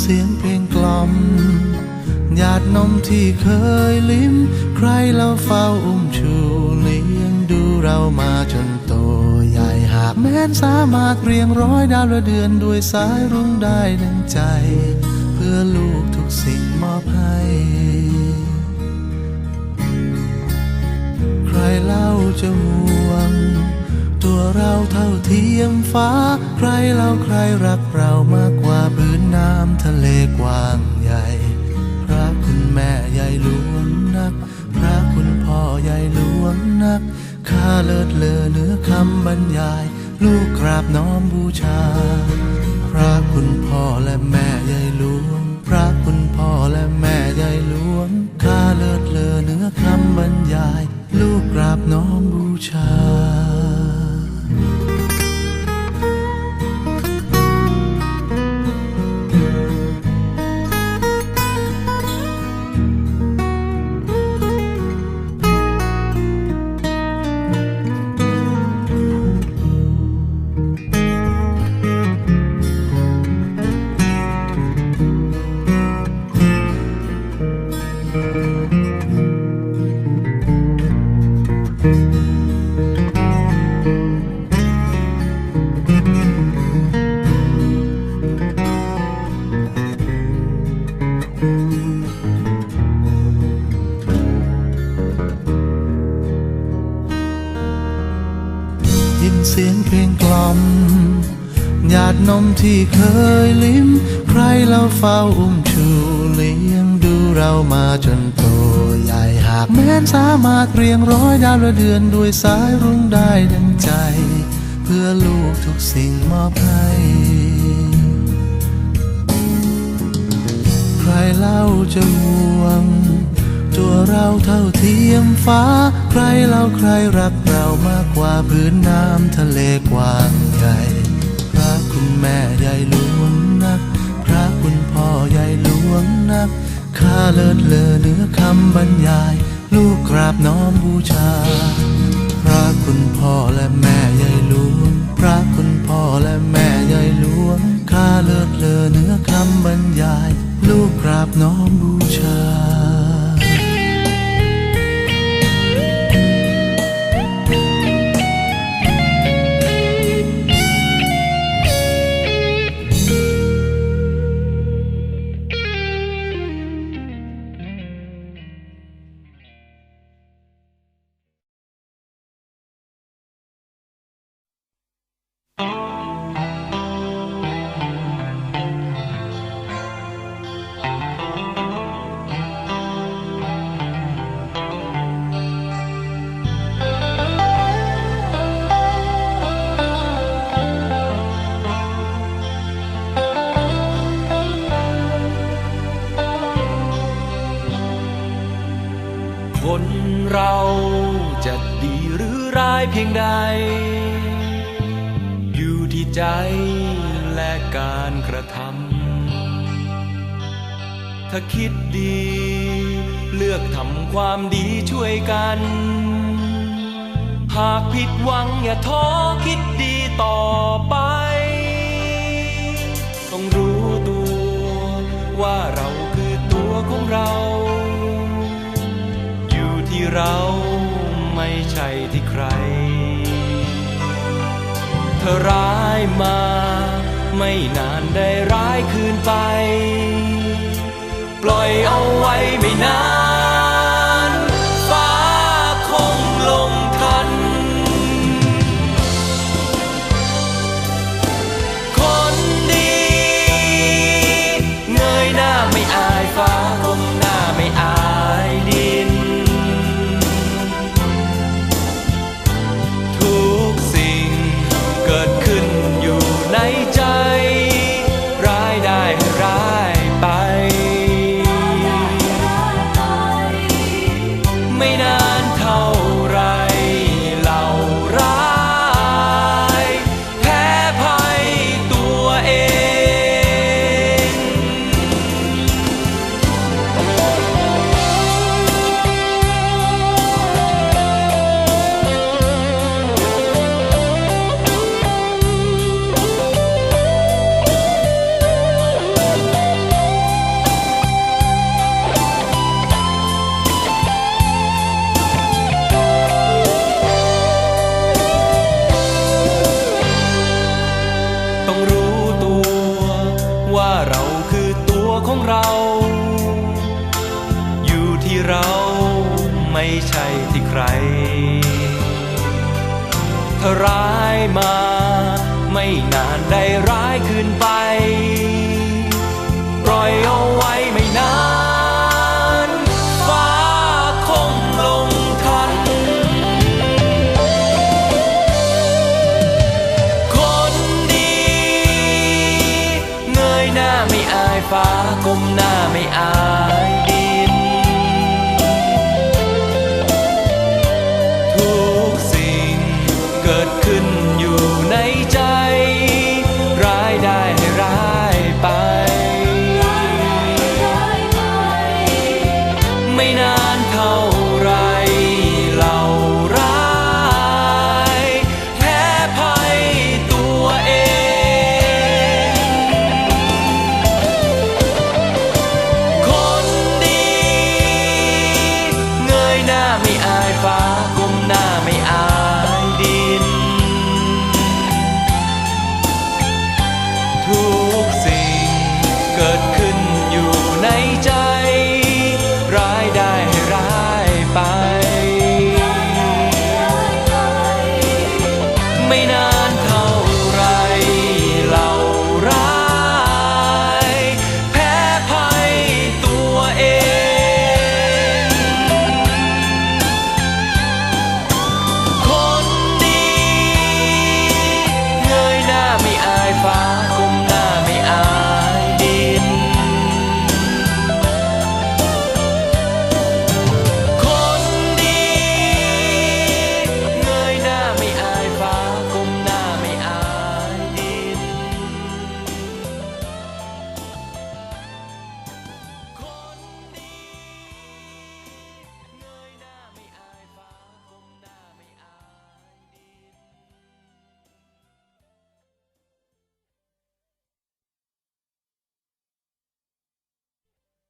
เสียงเพลงกล่อม หยาดนมที่เคยลิ้ม ใครเราเฝ้าอุ้มชูเลี้ยงดูเรามาจนโตใหญ่หากแม้นสามารถเรียงร้อยดาวและเดือนด้วยสายรุ้งได้ดังใจ เพื่อลูกทุกสิ่งมอบให้ใครเล่าจะห่วง ตัวเราเท่าเทียมฟ้า ใครเล่าใครรักเรามากกว่า พื้นน้ำทะเลกว้างใหญ่ พระคุณแม่ใหญ่หลวงนัก พระคุณพ่อใหญ่หลวงนัก ข้าเลิศเลอเนื้อคำบรรยาย ลูกกราบน้อมบูชา พระคุณพ่อและแม่ใหญ่หลวง พระคุณพ่อและแม่ใหญ่หลวง ข้าเลิศเลอเนื้อคำบรรยาย ลูกกราบน้อมบูชา เสียงเพลงกล่อมหยาดนมที่เคยลิ้ม ใครเราเฝ้าอุ้มชูเลี้ยงดูเรามาจนโตใหญ่หากแม้นสามารถเรียงร้อยดาวและเดือนด้วยสายรุ้งได้ดังใจ เพื่อลูกทุกสิ่งมอบให้ใครเล่าจะห่วง ตัวเราเท่าเทียมฟ้า ใครเล่าใครรักเรามากกว่าพื้นน้ำทะเลกว้างใหญ่ พระคุณแม่ใหญ่หลวงนัก พระคุณพ่อใหญ่หลวงนัก ข้าเลิศเลอเหนือคำบรรยาย ลูกกราบน้อมบูชา จะดีหรือร้ายเพียงใด อยู่ที่ใจและการกระทำถ้าคิดดี เลือกทำความดีช่วยกัน หากผิดหวังอย่าท้อคิดดีต่อไป ต้องรู้ตัวว่าเราคือตัวของเรา อยู่ที่เรา ไม่ใช่ที่ใคร เธอร้ายมา ไม่นานได้ร้ายคืนไป ปล่อยเอาไว้ไม่นาน ไม่นานเท่าไร ไม่ใช่ที่ใครถ้าร้ายมา ไม่นานได้ร้ายคืนไป ปล่อยเอาไว้ไม่นาน ฟ้าคงลงทัน คนดี เงยหน้าไม่อายฟ้าก้มหน้า now.